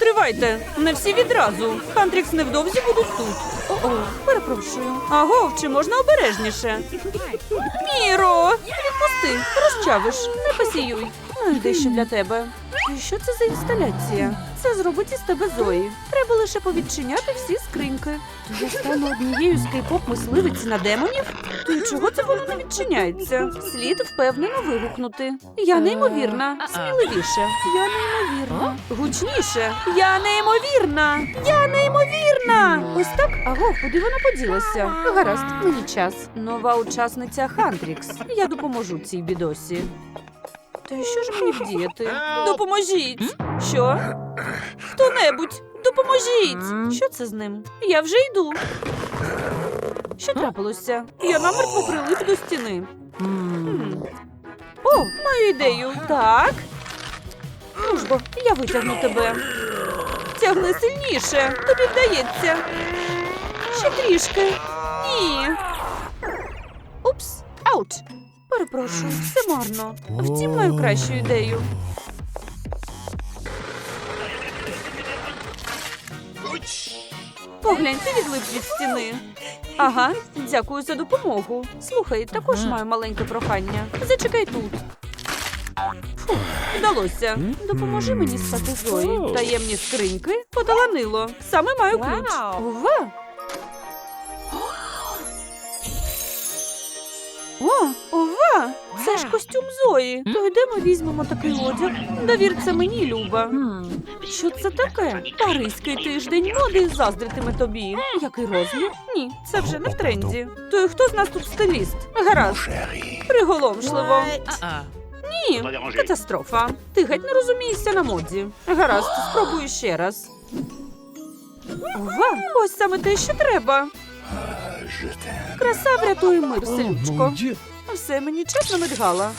Стривайте, не всі відразу. Хантрікс невдовзі будуть тут. О-о, перепрошую. Аго, чи можна обережніше? Міро, відпусти, розчавиш, не посіюй. Дещо для тебе. І що це за інсталяція? Це зробить із тебе Зої. Треба лише повідчиняти всі скриньки. То я стану однією з кей-поп мисливиць на демонів? То й чого це воно не відчиняється? Слід впевнено вигукнути. Я неймовірна, сміливіше. Я неймовірна. Гучніше. Я неймовірна. Я неймовірна. Ось так. Аго, куди вона поділася? Гаразд, мені час. Нова учасниця Хантрікс. Я допоможу цій бідосі. Та що ж мені вдіяти? Допоможіть! Що? Хто-небудь, допоможіть! Що це з ним? Я вже йду. Що трапилося? Я намертво прилип до стіни. О, маю ідею. Так. Ну ж бо, я витягну тебе. Тягни сильніше. Тобі вдається. Ще трішки. Ні. Упс, ауч. Перепрошую, все марно. Втім, маю кращу ідею. Поглянь, ти відлип від стіни. Ага, дякую за допомогу. Слухай, також маю маленьке прохання. Зачекай тут. Фу, вдалося. Допоможи мені стати Зої. Таємні скриньки поталанило. Саме маю ключ. Ова! О, Це ж костюм Зої. То йдемо візьмемо такий одяг. Довір це мені, Люба. Що це таке? Паризький тиждень моди заздритиме тобі. Який розмір? Ні, це вже не в тренді. То й хто з нас тут стиліст? Гаразд. Приголомшливо. Ні, катастрофа. Ти геть не розумієшся на моді. Гаразд, спробую ще раз. Ова, ось саме те, що треба. Краса врятує мир, селючко. Все мені чесно медгала.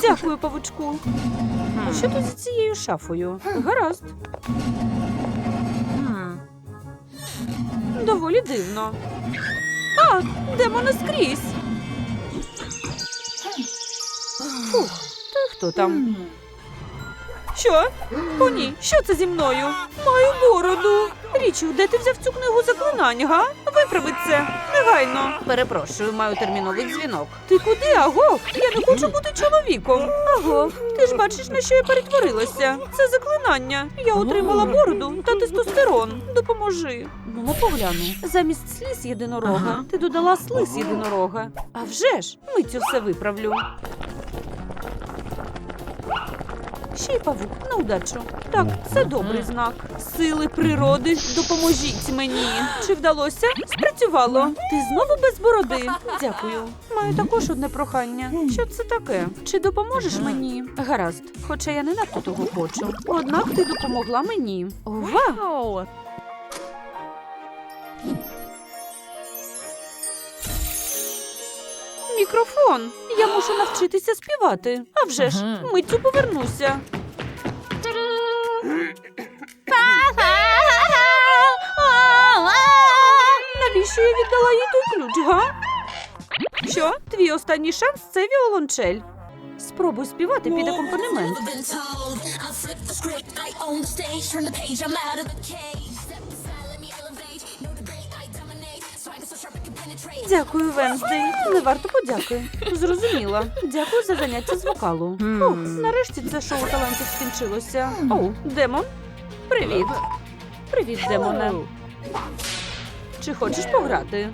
Дякую, павучку. А що тут за цією шафою? Гаразд. Доволі дивно. А, демони скрізь. Фух, то хто там? Що? О, ні, що це зі мною? Маю бороду. Річу, де ти взяв цю книгу заклинань, га? Виправи це. Негайно. Перепрошую, маю терміновий дзвінок. Ти куди, аго? Я не хочу бути чоловіком. Аго, ти ж бачиш, на що я перетворилася. Це заклинання. Я отримала бороду та тестостерон. Допоможи. Ну, ну погляну. Замість сліз єдинорога ти додала слиз єдинорога. А вже ж, миттю все виправлю. Ще й павук на удачу. Так, це добрий знак. Сили природи, допоможіть мені. Чи вдалося? Спрацювало. Ти знову без бороди. Дякую. Маю також одне прохання. Що це таке? Чи допоможеш мені? Гаразд, хоча я не надто того хочу. Однак ти допомогла мені. Ова! Мікрофон. Я мушу навчитися співати. А вже ж, миттю повернуся. Навіщо я віддала їй той ключ, га? Що? Твій останній шанс це віолончель. Спробуй співати під акомпанемент. Дякую, Венздей. Не варто подяки. Зрозуміла. Дякую за заняття з вокалу. Фух, нарешті це шоу талантів скінчилося. Оу, демон. Привіт. Привіт, демоне. Чи хочеш пограти?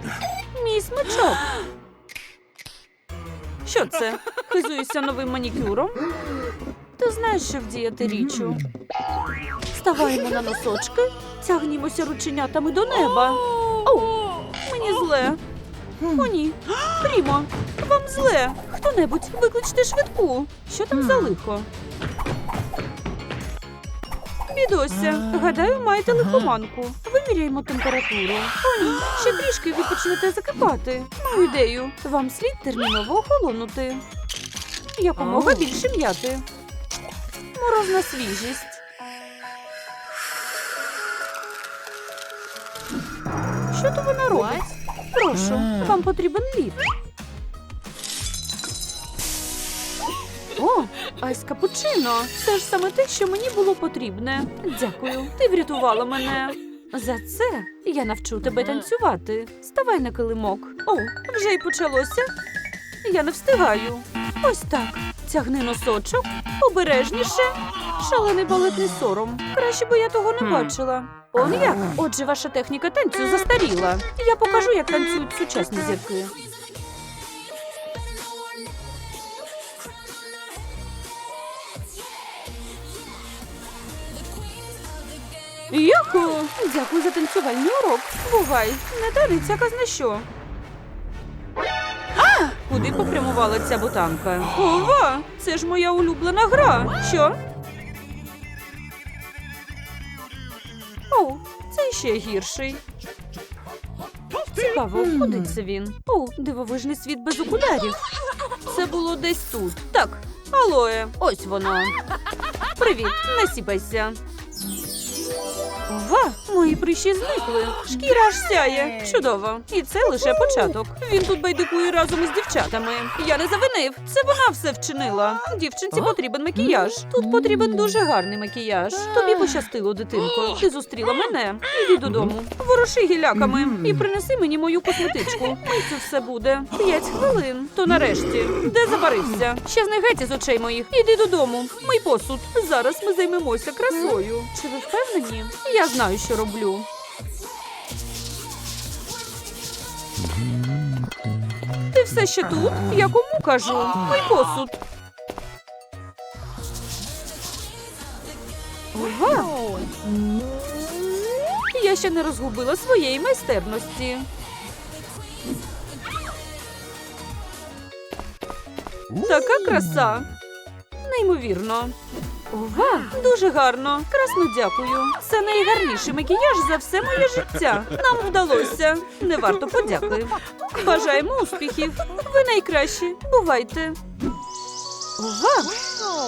Мій смачок. Що це? Хизуєшся новим манікюром? Ти знаєш, що вдіяти річу. Ставаємо на носочки, тягнімося рученятами до неба. Оу, мені зле. О, ні. Прімо, вам зле. Хто-небудь, викличте швидку. Що там за лихо? Бідося, гадаю, маєте лихоманку. Виміряємо температуру. О, ні, ще трішки ви почнете закипати. Маю ідею. Вам слід терміново охолонути. Якомога більше м'яти. Морозна свіжість. Прошу, вам потрібен лід. О, Айс капучино. Це ж саме те, що мені було потрібне. Дякую, ти врятувала мене. За це я навчу тебе танцювати. Ставай на килимок. О, вже й почалося. Я не встигаю. Ось так. Тягни носочок, обережніше. Шалений балетний сором. Краще би я того не бачила. Он як? Отже, ваша техніка танцю застаріла. Я покажу, як танцюють сучасні зірки. Юху! Дякую за танцювальний урок. Бувай, не дариться казна що. А! Куди попрямувала ця бутанка? Ова! Це ж моя улюблена гра. Що? О, це ще гірший. Цікаво, це він? О, дивовижний світ без окулярів. Це було десь тут. Так, алоє, ось воно. Привіт, не сіпайся. Ова, мої прищі зникли. Шкіра аж сяє. Чудово. І це лише початок. Він тут байдикує разом із дівчатами. Я не завинив. Це вона все вчинила. Дівчинці потрібен макіяж. Тут потрібен дуже гарний макіяж. Тобі пощастило, дитинко. Ти зустріла мене. Іди додому. Вороши гіляками і принеси мені мою косметичку. Миттю все буде. П'ять хвилин. То нарешті. Де забарився? Щезни геть із очей моїх. Іди додому. Мий посуд. Зараз ми займемося красою. Чи ви впевнені? Я знаю, що роблю. Ти все ще тут? Я кому кажу? Мий посуд. Ова! Я ще не розгубила своєї майстерності. Така краса. Неймовірно. Ова, дуже гарно. Красно дякую. Це найгарніший макіяж за все моє життя. Нам вдалося. Не варто подяки. Бажаємо успіхів. Ви найкращі. Бувайте. Ова!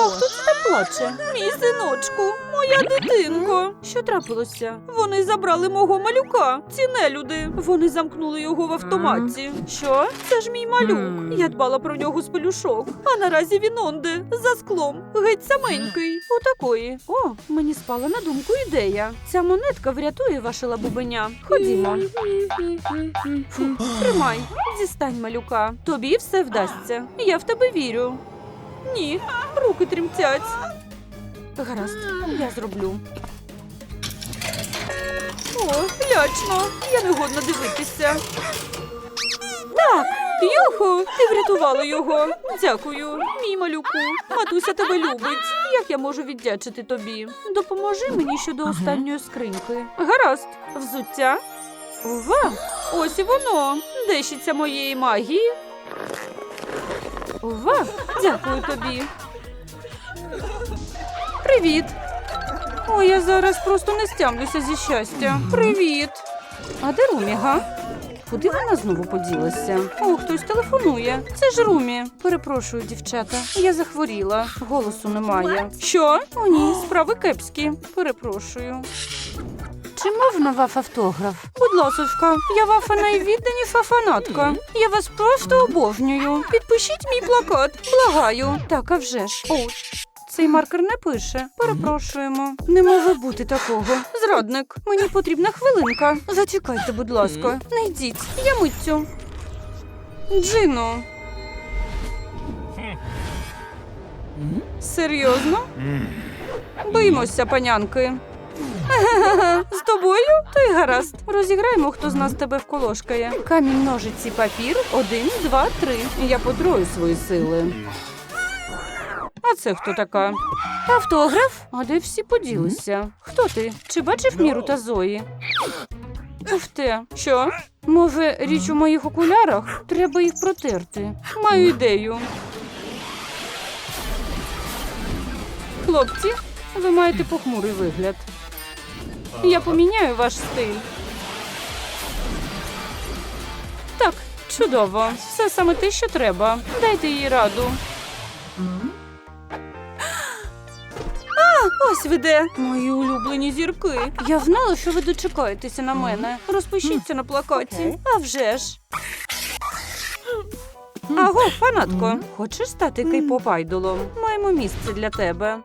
А хто це там плаче? Мій синочку, моя дитинко. Що трапилося? Вони забрали мого малюка. Ці нелюди. Вони замкнули його в автоматі. Що? Це ж мій малюк. Я дбала про нього з пелюшок. А наразі він онде за склом. Геть саменький. Отакої. О, мені спала на думку ідея. Ця монетка врятує ваше лабубеня. Ходімо. Фу, тримай, дістань малюка. Тобі все вдасться. Я в тебе вірю. Ні, руки тремтять. Гаразд, я зроблю. О, лячно, я не годна дивитися. Так, Юху, ти врятувала його. Дякую, мій малюку. Матуся тебе любить. Як я можу віддячити тобі? Допоможи мені щодо останньої скриньки. Гаразд, взуття. Ова, ось і воно. Дещиця моєї магії. Ова, дякую тобі. Привіт. О, я зараз просто не стямлюся зі щастя. Привіт. А де Румі, га? Куди вона знову поділася? О, хтось телефонує. Це ж Румі. Перепрошую, дівчата. Я захворіла. Голосу немає. Що? О, ні, справи кепські. Перепрошую. Чи можна ваф автограф? Будь ласочка, я вафа найвідданіша фанатка. Я вас просто обожнюю. Підпишіть мій плакат. Благаю. Так, а вже ж. О, цей маркер не пише. Перепрошуємо. Не може бути такого. Зрадник, мені потрібна хвилинка. Зачекайте, будь ласка. Не йдіть. Я миттю. Джино. Серйозно? Боїмося, панянки. З тобою? То й гаразд. Розіграємо, хто з нас тебе вколошкає. Камінь, ножиці, папір. Один, два, три. Я потрою свої сили. А це хто така? Автограф? А де всі поділися? Хто ти? Чи бачив Міру та Зої? Ух ти, що? Може, річ у моїх окулярах? Треба їх протерти. Маю ідею. Хлопці, ви маєте похмурий вигляд. Я поміняю ваш стиль. Так, чудово. Все саме те, що треба. Дайте їй раду. А, ось ви де. Мої улюблені зірки. Я знала, що ви дочекаєтеся на мене. Розпишіться на плакаті. А вже ж. Аго, фанатко, хочеш стати кей-поп айдолом? Маємо місце для тебе.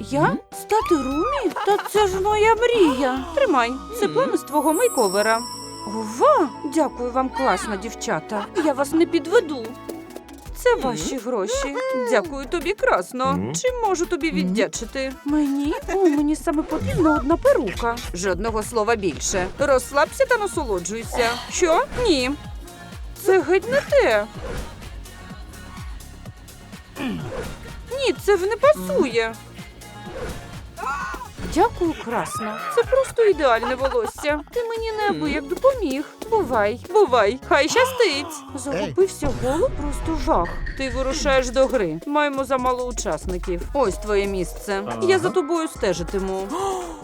Я? Стати Румі? Та це ж моя мрія. Тримай, це плани з твого мейковера. Ова! Дякую вам, класно, дівчата. Я вас не підведу. Це ваші гроші. Дякую тобі красно. Чим можу тобі віддячити? Мені? О, мені саме потрібна одна перука. Жодного слова більше. Розслабся та насолоджуйся. Що? Ні. Це геть не те. Ні, це в не пасує. Дякую, красно. Це просто ідеальне волосся. Ти мені неабияк допоміг. Бувай, бувай, хай щастить. Загубився голо, просто жах. Ти вирушаєш до гри. Маємо замало учасників. Ось твоє місце. Я за тобою стежитиму.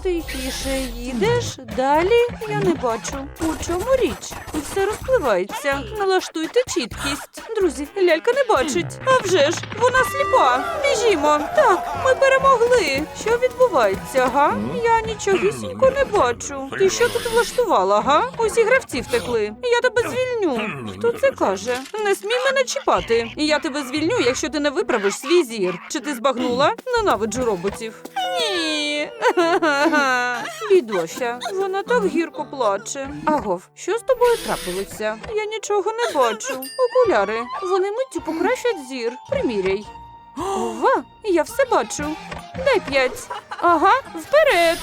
Тихіше їдеш, далі я не бачу. У чому річ? Все розпливається. Налаштуйте чіткість. Друзі, лялька не бачить. А вже ж, вона сліпа. Біжімо. Так, ми перемогли. Що відбувається, га? Я нічогісінько не бачу. Ти що тут влаштувала, га? Усі гравці втекли. Я тебе звільню. Хто це каже? Не смій мене чіпати. Я тебе звільню, якщо ти не виправиш свій зір. Чи ти збагнула? Ненавиджу роботів. Ні. Бідося, вона так гірко плаче. Агов, що з тобою трапилося? Я нічого не бачу. Окуляри. Вони миттю покращать зір. Приміряй. Ова, я все бачу. Дай п'ять. Ага, вперед.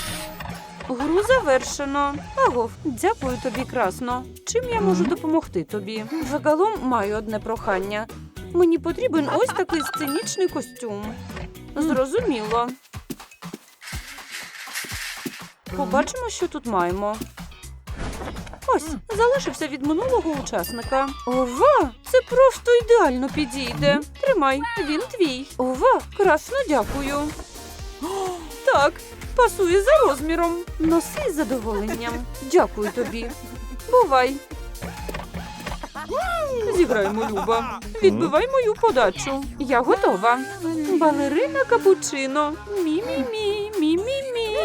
Гру завершено. Агов, дякую тобі красно. Чим я можу допомогти тобі? Загалом маю одне прохання. Мені потрібен ось такий сценічний костюм. Зрозуміло. Побачимо, що тут маємо. Ось, залишився від минулого учасника. Ова! Це просто ідеально підійде. Тримай, він твій. Ова, красно дякую. Так, пасує за розміром. Носи з задоволенням. Дякую тобі. Бувай. Зіграємо, Люба. Відбивай мою подачу. Я готова. Балерина капучино. Мі-мі-мі, мі-мі-мі.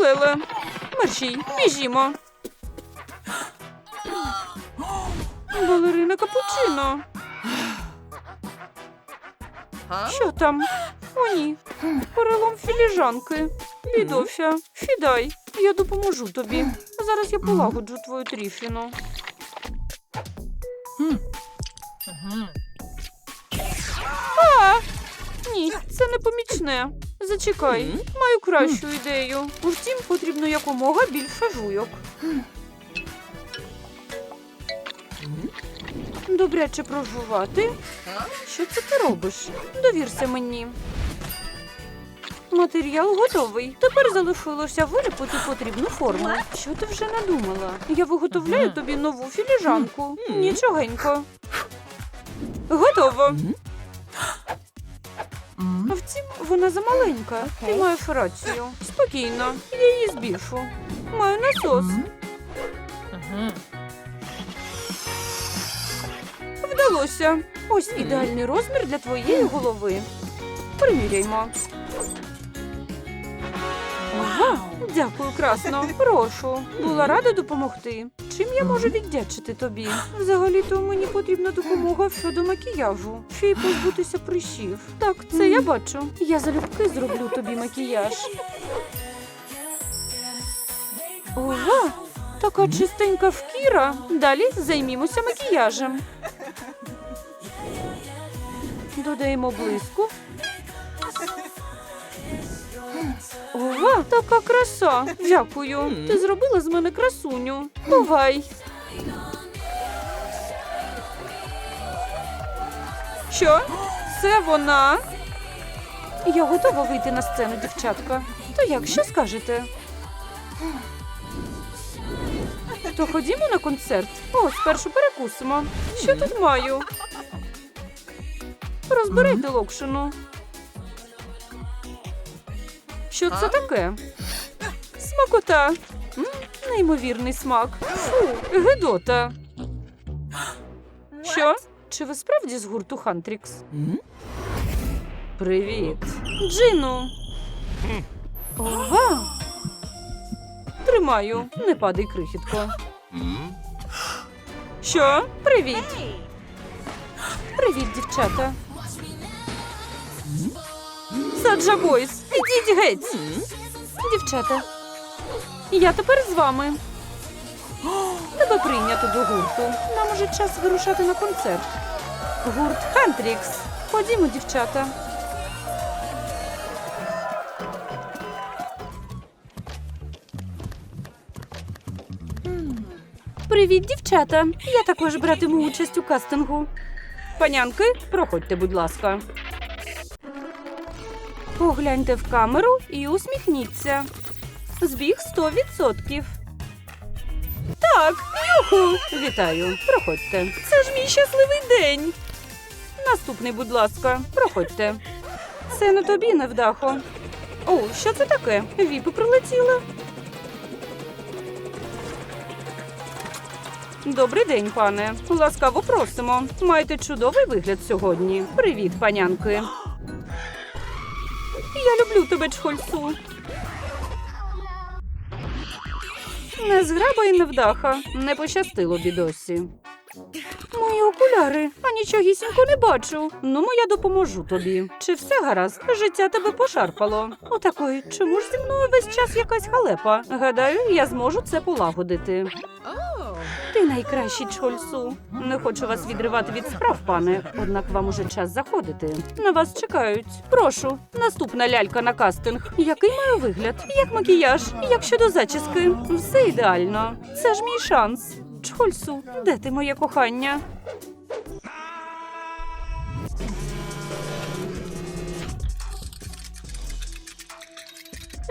Леле, мерщій, біжімо. Балерина капучино. Що там? О, ні. Перелом філіжанки. Бідофя, фідай, я допоможу тобі. Зараз я полагоджу твою тріфіну. А! Ні, це не помічне. Зачекай, маю кращу ідею. Втім, потрібно якомога більше жуйок. Добряче прожувати. Що це ти робиш? Довірся мені. Матеріал готовий. Тепер залишилося виліпити потрібну форму. Що ти вже надумала? Я виготовляю тобі нову філіжанку. Нічогенько. Готово. А втім, вона замаленька. Ти маєш рацію. Спокійно, я її збільшу. Маю насос. Вдалося. Ось ідеальний розмір для твоєї голови. Приміряймо. Ага, дякую, красно. Прошу. Була рада допомогти. Чим я можу віддячити тобі? Взагалі-то мені потрібна допомога щодо макіяжу. Ще й позбутися прищів. Так, це я бачу. Я залюбки зроблю тобі макіяж. Ова, така чистенька шкіра. Далі займімося макіяжем. Додаємо блиску. Ова, така краса. Дякую. Ти зробила з мене красуню. Бувай. Що? Це вона? Я готова вийти на сцену, дівчатка. То як, що скажете? То ходімо на концерт. О, спершу перекусимо. Що тут маю? Розбирайте локшину. Що це таке? Смакота. М, неймовірний смак. Фу, гидота. Що? Чи ви справді з гурту Хантрікс? Привіт. Джину. Ова. Тримаю, не падай крихітко. Що? Привіт. Привіт, дівчата. Саджа Бойс, ідіть геть. Дівчата, я тепер з вами. Тебе прийнято до гурту. Нам уже час вирушати на концерт. Гурт Хантрікс. Ходімо, дівчата. Привіт, дівчата. Я також братиму участь у кастингу. Панянки, проходьте, будь ласка. Погляньте в камеру і усміхніться. Збіг 100%. Так, юху! Вітаю, проходьте. Це ж мій щасливий день. Наступний, будь ласка, проходьте. Це на тобі, невдахо. О, що це таке? Віпи прилетіли. Добрий день, пане. Ласкаво просимо. Маєте чудовий вигляд сьогодні. Привіт, панянки. Я люблю тебе, чхольцу. Не зграба і невдаха. Не пощастило бідосі. Мої окуляри, а нічогісінько не бачу. Ну, я допоможу тобі. Чи все гаразд? Життя тебе пошарпало. Отакої, чому ж зі мною весь час якась халепа? Гадаю, я зможу це полагодити. Ти найкращий чхольсу. Не хочу вас відривати від справ, пане. Однак вам уже час заходити. На вас чекають. Прошу, наступна лялька на кастинг. Який маю вигляд? Як макіяж? Як щодо зачіски? Все ідеально. Це ж мій шанс. Чхольсу, де ти моє кохання?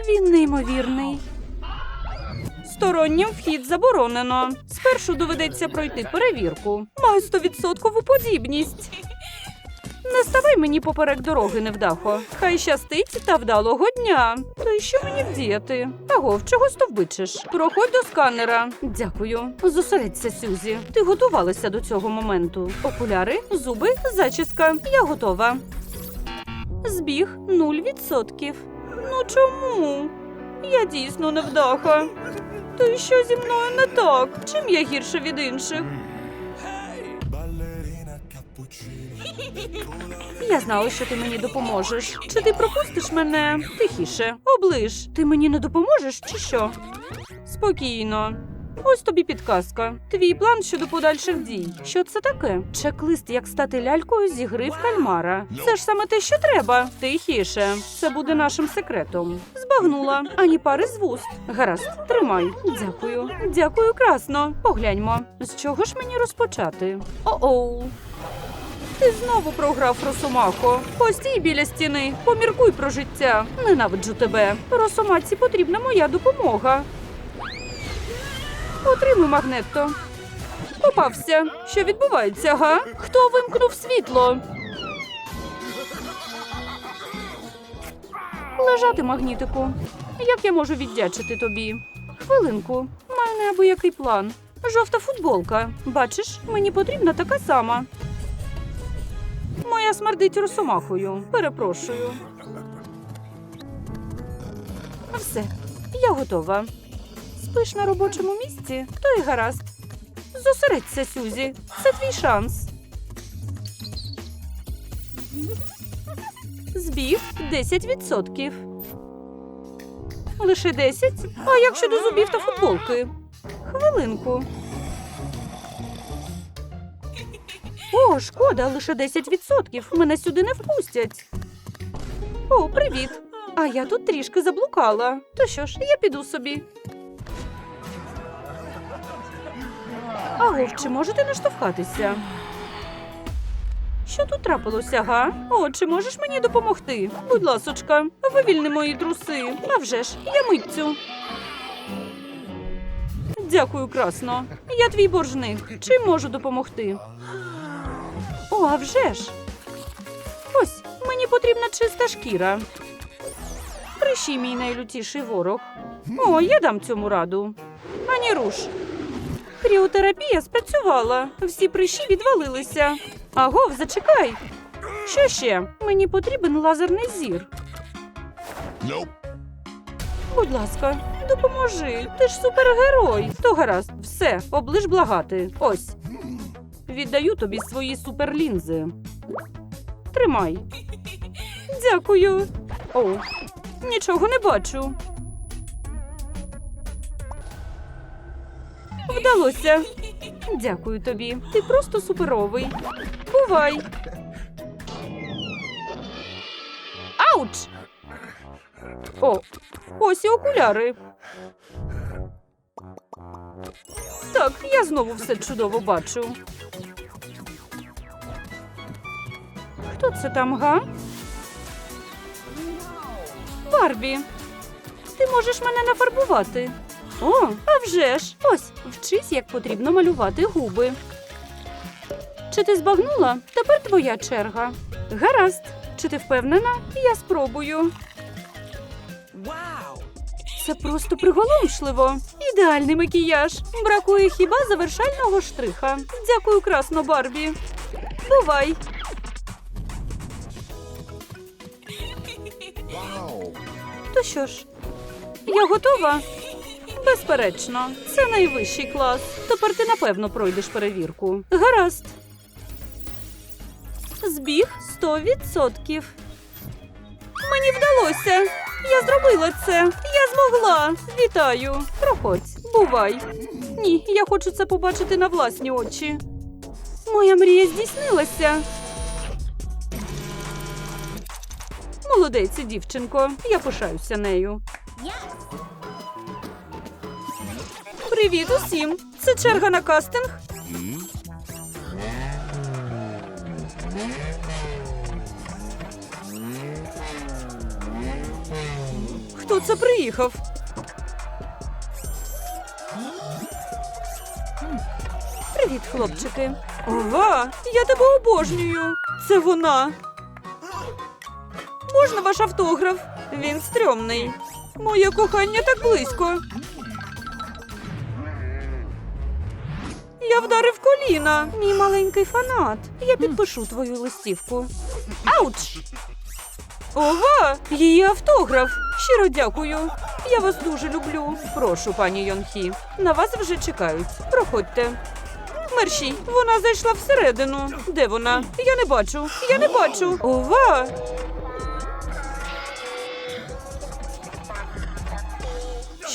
Він неймовірний. Стороннім вхід заборонено. Спершу доведеться пройти перевірку. Маю стовідсоткову подібність. Не ставай мені поперек дороги, невдахо. Хай щастить та вдалого дня. Та й що мені вдіяти? Агов, чого стовбичиш? Проходь до сканера. Дякую. Зосередься, Сюзі. Ти готувалася до цього моменту. Окуляри, зуби, зачіска. Я готова. Збіг 0%. Ну чому? Я дійсно невдаха. То й що зі мною не так? Чим я гірше від інших? Я знала, що ти мені допоможеш. Чи ти пропустиш мене? Тихіше, оближ. Ти мені не допоможеш, чи що? Спокійно. Ось тобі підказка. Твій план щодо подальших дій. Що це таке? Чек-лист, як стати лялькою з ігри в кальмара. Це ж саме те, що треба. Тихіше. Це буде нашим секретом. Збагнула. Ані пари з вуст. Гаразд, тримай. Дякую. Дякую, красно. Погляньмо. З чого ж мені розпочати? О-оу. Ти знову програв Росомахо. Постій біля стіни, поміркуй про життя. Ненавиджу тебе. Росомаці потрібна моя допомога. Отримуй магнетто. Попався. Що відбувається, га? Хто вимкнув світло? Лежати, магнітику. Як я можу віддячити тобі? Хвилинку, маю неабиякий план. Жовта футболка. Бачиш, мені потрібна така сама. Моя смердить росомахою. Перепрошую. Все, я готова. Спиш на робочому місці, то й гаразд. Зосередься, Сюзі. Це твій шанс. Збіг 10%. Лише 10? А як щодо зубів та футболки? Хвилинку. О, шкода, лише 10%. Мене сюди не впустять. О, привіт. А я тут трішки заблукала. То що ж, я піду собі. Агов, чи можете не штовхатися? Що тут трапилося, га? О, чи можеш мені допомогти? Будь ласочка, вивільни мої труси. А вже ж, я митцю. Дякую, красно. Я твій боржник. Чим можу допомогти? О, а вже ж. Ось, мені потрібна чиста шкіра. Прищій мій найлютіший ворог. О, я дам цьому раду. Ані руш. Кріотерапія спрацювала. Всі прищі відвалилися. Агов, зачекай. Що ще? Мені потрібен лазерний зір. Nope. Будь ласка, допоможи. Ти ж супергерой. То гаразд, все, оближ благати. Ось. Віддаю тобі свої суперлінзи. Тримай. Дякую. О, нічого не бачу. Вдалося. Дякую тобі. Ти просто суперовий. Бувай. Ауч! О, ось і окуляри. Так, я знову все чудово бачу. Хто це там, га? Барбі. Ти можеш мене нафарбувати. О, а вже ж! Ось, вчись, як потрібно малювати губи. Чи ти збагнула? Тепер твоя черга. Гаразд. Чи ти впевнена? Я спробую. Це просто приголомшливо. Ідеальний макіяж. Бракує хіба завершального штриха. Дякую, красно, Барбі. Бувай. То що ж, я готова? Безперечно, це найвищий клас. Тепер ти напевно пройдеш перевірку. Гаразд. Збіг 100%. Мені вдалося. Я зробила це. Я змогла. Вітаю. Проходь. Бувай. Ні, я хочу це побачити на власні очі. Моя мрія здійснилася. Молодець, дівчинко. Я пишаюся нею. Привіт усім! Це черга на кастинг. Хто це приїхав? Привіт, хлопчики. Ова, я тебе обожнюю. Це вона. Можна ваш автограф? Він стрьомний. Моє кохання так близько. Я вдарив коліна. Мій маленький фанат. Я підпишу твою листівку. Ауч! Ова! Її автограф. Щиро дякую. Я вас дуже люблю. Прошу, пані Йонхі. На вас вже чекають. Проходьте. Мерші, вона зайшла всередину. Де вона? Я не бачу. Я не бачу. Ова!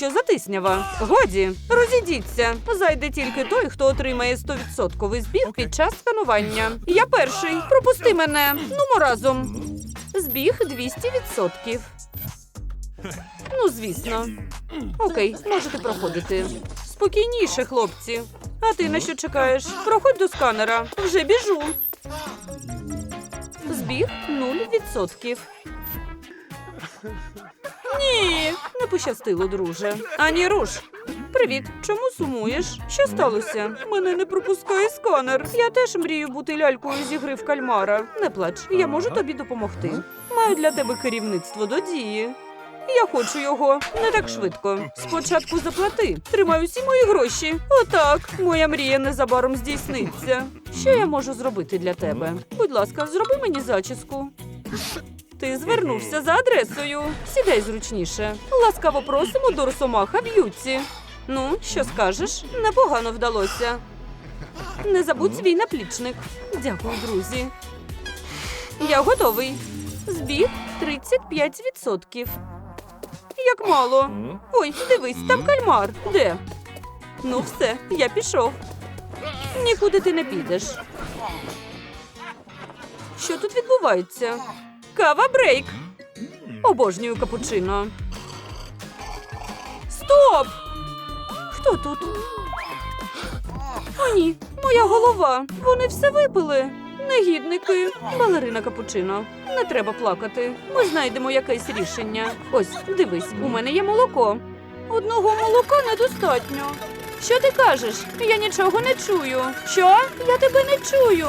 Що за тиснява? Годі, розійдіться. Зайде тільки той, хто отримає 100% збіг під час сканування. Я перший. Пропусти мене. Нумо разом. Збіг 200%. Ну, звісно. Окей, можете проходити. Спокійніше, хлопці. А ти на що чекаєш? Проходь до сканера. Вже біжу. Збіг 0%. Ні, не пощастило, друже. Ані руш. Привіт, чому сумуєш? Що сталося? Мене не пропускає сканер. Я теж мрію бути лялькою з ігри в кальмара. Не плач, я можу тобі допомогти. Маю для тебе керівництво до дії. Я хочу його не так швидко. Спочатку заплати. Тримай усі мої гроші. Отак, моя мрія незабаром здійсниться. Що я можу зробити для тебе? Будь ласка, зроби мені зачіску. Ти звернувся за адресою. Сідай зручніше. Ласкаво просимо до Росомаха Б'юті. Ну, що скажеш? Непогано вдалося. Не забудь свій наплічник. Дякую, друзі. Я готовий. Збіг 35%. Як мало. Ой, дивись, там кальмар. Де? Ну, все, я пішов. Нікуди ти не підеш. Що тут відбувається? Кава брейк. Обожнюю капучино. Стоп! Хто тут? О, ні, моя голова. Вони все випили. Негідники. Балерина капучино. Не треба плакати. Ми знайдемо якесь рішення. Ось, дивись, у мене є молоко. Одного молока недостатньо. Що ти кажеш? Я нічого не чую. Що? Я тебе не чую.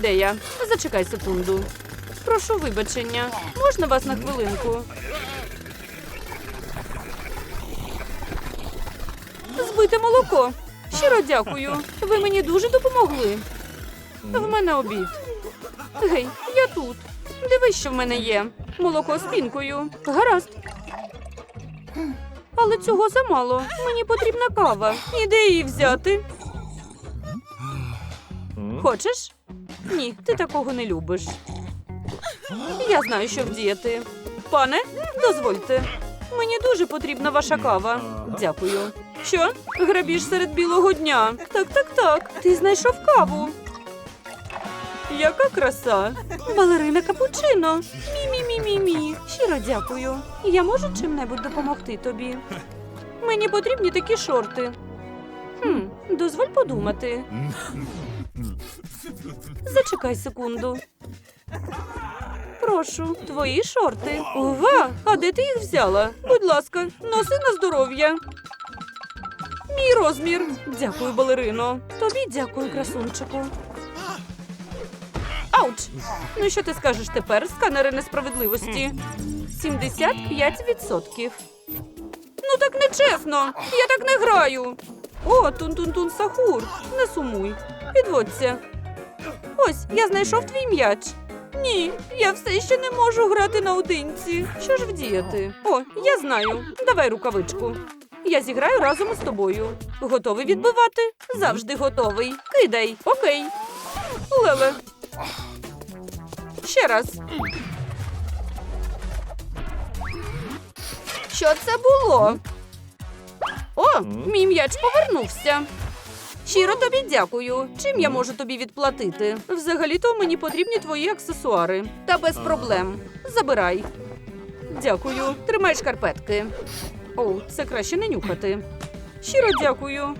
Ідея. Зачекай секунду. Прошу вибачення. Можна вас на хвилинку? Збите молоко. Щиро дякую. Ви мені дуже допомогли. В мене обід. Гей, я тут. Дивись, що в мене є. Молоко з пінкою. Гаразд. Але цього замало. Мені потрібна кава. І де її взяти? Хочеш? Ні, ти такого не любиш. Я знаю, що вдіяти. Пане, дозвольте. Мені дуже потрібна ваша кава. Дякую. Що? Грабіж серед білого дня. Так, так, так. Ти знайшов каву. Яка краса! Балерина капучино. Мі-мі-мі-мі-мі. Щиро дякую. Я можу чим-небудь допомогти тобі. Мені потрібні такі шорти. Хм, дозволь подумати. Зачекай секунду. Прошу, твої шорти. Ова, а де ти їх взяла? Будь ласка, носи на здоров'я. Мій розмір. Дякую, балерино. Тобі дякую, красунчику. Ауч! Ну що ти скажеш тепер, сканери несправедливості? 75%. Ну так нечесно. Я так не граю. О, тун-тун-тун сахур. Не сумуй. Підводься. Ось, я знайшов твій м'яч. Ні, я все ще не можу грати наодинці. Що ж вдіяти? О, я знаю. Давай рукавичку. Я зіграю разом із тобою. Готовий відбивати? Завжди готовий. Кидай. Окей. Леле. Ще раз. Що це було? О, мій м'яч повернувся. Щиро тобі дякую. Чим я можу тобі відплатити? Взагалі-то мені потрібні твої аксесуари. Та без проблем. Забирай. Дякую. Тримай шкарпетки. О, це краще не нюхати. Щиро дякую.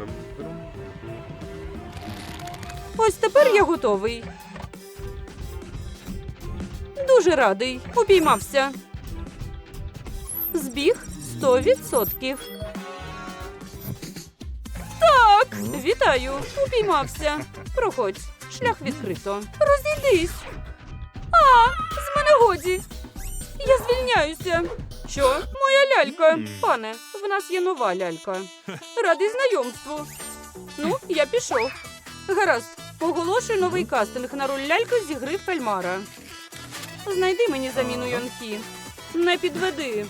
Ось тепер я готовий. Дуже радий. Упіймався. Збіг 100%. Так, вітаю. Упіймався. Проходь. Шлях відкрито. Розійдись. А, з мене годі. Я звільняюся. Що? Моя лялька. Пане, в нас є нова лялька. Радий знайомству. Ну, я пішов. Гаразд, оголошую новий кастинг на роль ляльки зі гри Фельмара. Знайди мені заміну Йонхі. Не підведи.